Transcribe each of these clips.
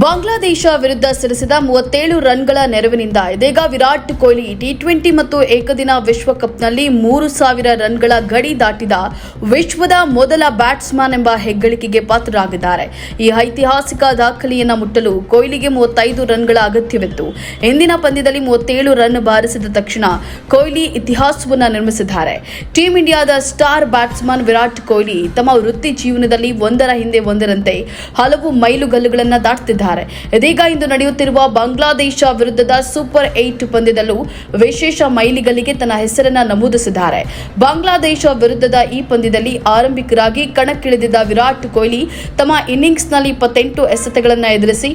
ಬಾಂಗ್ಲಾದೇಶ ವಿರುದ್ಧ ಸಲ್ಲಿಸಿದ ಮೂವತ್ತೇಳು ರನ್ಗಳ ನೆರವಿನಿಂದ ಇದೀಗ ವಿರಾಟ್ ಕೊಹ್ಲಿ ಟಿ ಟ್ವೆಂಟಿ ಮತ್ತು ಏಕದಿನ ವಿಶ್ವಕಪ್ನಲ್ಲಿ ಮೂರು ಸಾವಿರ ರನ್ಗಳ ಗಡಿ ದಾಟಿದ ವಿಶ್ವದ ಮೊದಲ ಬ್ಯಾಟ್ಸ್ಮನ್ ಎಂಬ ಹೆಗ್ಗಳಿಕೆಗೆ ಪಾತ್ರರಾಗಿದ್ದಾರೆ. ಈ ಐತಿಹಾಸಿಕ ದಾಖಲೆಯನ್ನು ಮುಟ್ಟಲು ಕೊಹ್ಲಿಗೆ ಮೂವತ್ತೈದು ರನ್ಗಳ ಅಗತ್ಯವಿತ್ತು. ಇಂದಿನ ಪಂದ್ಯದಲ್ಲಿ ಮೂವತ್ತೇಳು ರನ್ ಬಾರಿಸಿದ ತಕ್ಷಣ ಕೊಹ್ಲಿ ಇತಿಹಾಸವನ್ನು ನಿರ್ಮಿಸಿದ್ದಾರೆ. ಟೀಂ ಇಂಡಿಯಾದ ಸ್ಟಾರ್ ಬ್ಯಾಟ್ಸ್ಮನ್ ವಿರಾಟ್ ಕೊಹ್ಲಿ ತಮ್ಮ ವೃತ್ತಿ ಜೀವನದಲ್ಲಿ ಒಂದರ ಹಿಂದೆ ಒಂದರಂತೆ ಹಲವು ಮೈಲುಗಲ್ಲುಗಳನ್ನು ಇದೀಗ ಇಂದು ನಡೆಯುತ್ತಿರುವ ಬಾಂಗ್ಲಾದೇಶ ವಿರುದ್ಧದ ಸೂಪರ್ ಏಟ್ ಪಂದ್ಯದಲ್ಲೂ ವಿಶೇಷ ಮೈಲಿಗಲ್ಲಿಗೆ ತನ್ನ ಹೆಸರನ್ನ ನಮೂದಿಸಿದ್ದಾರೆ. ಬಾಂಗ್ಲಾದೇಶ ವಿರುದ್ಧದ ಈ ಪಂದ್ಯದಲ್ಲಿ ಆರಂಭಿಕರಾಗಿ ಕಣಕ್ಕಿಳಿದಿದ್ದ ವಿರಾಟ್ ಕೊಹ್ಲಿ ತಮ್ಮ ಇನ್ನಿಂಗ್ಸ್ನಲ್ಲಿ ಇಪ್ಪತ್ತೆಂಟು ಎಸೆತಗಳನ್ನು ಎದುರಿಸಿ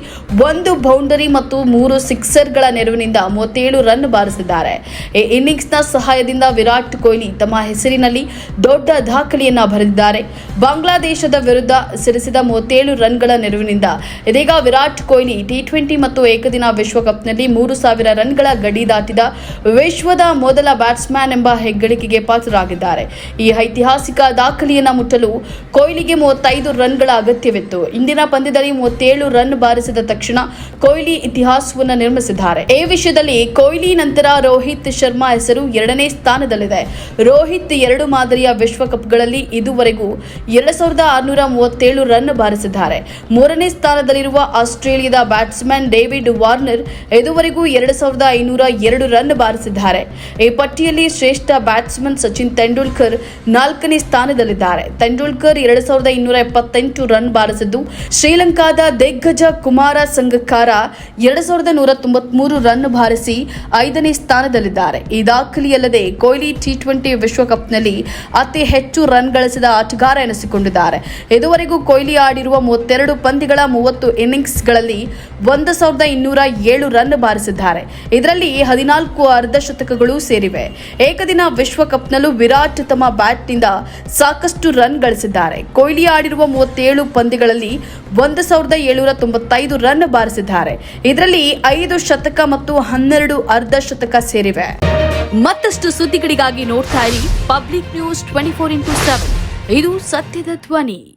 ಒಂದು ಬೌಂಡರಿ ಮತ್ತು ಮೂರು ಸಿಕ್ಸರ್ಗಳ ನೆರವಿನಿಂದ ಮೂವತ್ತೇಳು ರನ್ ಬಾರಿಸಿದ್ದಾರೆ. ಈ ಇನ್ನಿಂಗ್ಸ್ನ ಸಹಾಯದಿಂದ ವಿರಾಟ್ ಕೊಹ್ಲಿ ತಮ್ಮ ಹೆಸರಿನಲ್ಲಿ ದೊಡ್ಡ ದಾಖಲೆಯನ್ನ ಬರೆದಿದ್ದಾರೆ. ಬಾಂಗ್ಲಾದೇಶದ ವಿರುದ್ಧ ಸಿಡಿಸಿದ ಮೂವತ್ತೇಳು ರನ್ಗಳ ನೆರವಿನಿಂದ ಇದೀಗ ವಿರಾಟ್ ಕೊಹ್ಲಿ ಟಿ ಟ್ವೆಂಟಿ ಮತ್ತು ಏಕದಿನ ವಿಶ್ವಕಪ್ನಲ್ಲಿ ಮೂರು ಸಾವಿರ ರನ್ಗಳ ಗಡಿ ದಾಟಿದ ವಿಶ್ವದ ಮೊದಲ ಬ್ಯಾಟ್ಸ್ಮನ್ ಎಂಬ ಹೆಗ್ಗಳಿಕೆಗೆ ಪಾತ್ರರಾಗಿದ್ದಾರೆ. ಈ ಐತಿಹಾಸಿಕ ದಾಖಲೆಯನ್ನು ಮುಟ್ಟಲು ಕೊಹ್ಲಿಗೆ ಮೂವತ್ತೈದು ರನ್ಗಳ ಅಗತ್ಯವಿತ್ತು. ಇಂದಿನ ಪಂದ್ಯದಲ್ಲಿ ಮೂವತ್ತೇಳು ರನ್ ಬಾರಿಸಿದ ತಕ್ಷಣ ಕೊಹ್ಲಿ ಇತಿಹಾಸವನ್ನು ನಿರ್ಮಿಸಿದ್ದಾರೆ. ಈ ವಿಷಯದಲ್ಲಿ ಕೊಹ್ಲಿ ನಂತರ ರೋಹಿತ್ ಶರ್ಮಾ ಹೆಸರು ಎರಡನೇ ಸ್ಥಾನದಲ್ಲಿದೆ. ರೋಹಿತ್ ಎರಡು ಮಾದರಿಯ ವಿಶ್ವಕಪ್ಗಳಲ್ಲಿ ಇದುವರೆಗೂ ಎರಡು ಸಾವಿರದ ಆರುನೂರ ಮೂವತ್ತೇಳು ರನ್ ಬಾರಿಸಿದ್ದಾರೆ. ಮೂರನೇ ಸ್ಥಾನದಲ್ಲಿರುವ ಆಸ್ಟ್ರೇಲಿಯಾದ ಬ್ಯಾಟ್ಸ್ಮನ್ ಡೇವಿಡ್ ವಾರ್ನರ್ ಇದುವರೆಗೂ ಎರಡು ಸಾವಿರದ ಐನೂರ ಎರಡು ರನ್ ಬಾರಿಸಿದ್ದಾರೆ. ಈ ಪಟ್ಟಿಯಲ್ಲಿ ಶ್ರೇಷ್ಠ ಬ್ಯಾಟ್ಸ್ಮನ್ ಸಚಿನ್ ತೆಂಡೂಲ್ಕರ್ ನಾಲ್ಕನೇ ಸ್ಥಾನದಲ್ಲಿದ್ದಾರೆ. ತೆಂಡೂಲ್ಕರ್ ಎರಡು ಸಾವಿರದ ಇನ್ನೂರ ಎಪ್ಪತ್ತೆಂಟು ರನ್ ಬಾರಿಸಿದ್ದು, ಶ್ರೀಲಂಕಾದ ದಿಗ್ಗಜ ಕುಮಾರ ಸಂಗಕ್ಕಾರ ಎರಡು ಸಾವಿರದ ನೂರ ತೊಂಬತ್ಮೂರು ರನ್ ಬಾರಿಸಿ ಐದನೇ ಸ್ಥಾನದಲ್ಲಿದ್ದಾರೆ. ಈ ದಾಖಲೆಯಲ್ಲದೆ ಕೊಹ್ಲಿ ಟಿ ಟ್ವೆಂಟಿ ವಿಶ್ವಕಪ್ನಲ್ಲಿ ಅತಿ ಹೆಚ್ಚು ರನ್ ಗಳಿಸಿದ ಆಟಗಾರ ಎನಿಸಿಕೊಂಡಿದ್ದಾರೆ. ಇದುವರೆಗೂ ಕೊಹ್ಲಿ ಆಡಿರುವ ಮೂವತ್ತೆರಡು ಪಂದ್ಯಗಳ ಮೂವತ್ತು ಇನ್ನಿಂಗ್ಸ್ಗಳಲ್ಲಿ ಒಂದು ಸಾವಿರದ ಇನ್ನೂರ ಏಳು ರನ್ ಬಾರಿಸಿದ್ದಾರೆ. ಇದರಲ್ಲಿ ಹದಿನಾಲ್ಕು ಅರ್ಧಶತಕಗಳು ಸೇರಿವೆ. ಏಕದಿನ ವಿಶ್ವಕಪ್ನಲ್ಲೂ ವಿರಾಟ್ ತಮ್ಮ ಬ್ಯಾಟ್ನಿಂದ ಸಾಕಷ್ಟು ರನ್ ಗಳಿಸಿದ್ದಾರೆ. ಕೊಹ್ಲಿ ಆಡಿರುವ ಮೂವತ್ತೇಳು ಪಂದ್ಯಗಳಲ್ಲಿ ಒಂದು ಸಾವಿರದ ಏಳುನೂರ ತೊಂಬತ್ತೈದು ರನ್ ಬಾರಿಸಿದ್ದಾರೆ. ಇದರಲ್ಲಿ ಐದು ಶತಕ ಮತ್ತು ಹನ್ನೆರಡು ಅರ್ಧ ಶತಕ ಸೇರಿವೆ. ಮತ್ತಷ್ಟು ಸುದ್ದಿಗಳಿಗಾಗಿ ನೋಡ್ತಾ ಇರಿ public news twenty four into seven. ಇದು ಸತ್ಯದ ಧ್ವನಿ.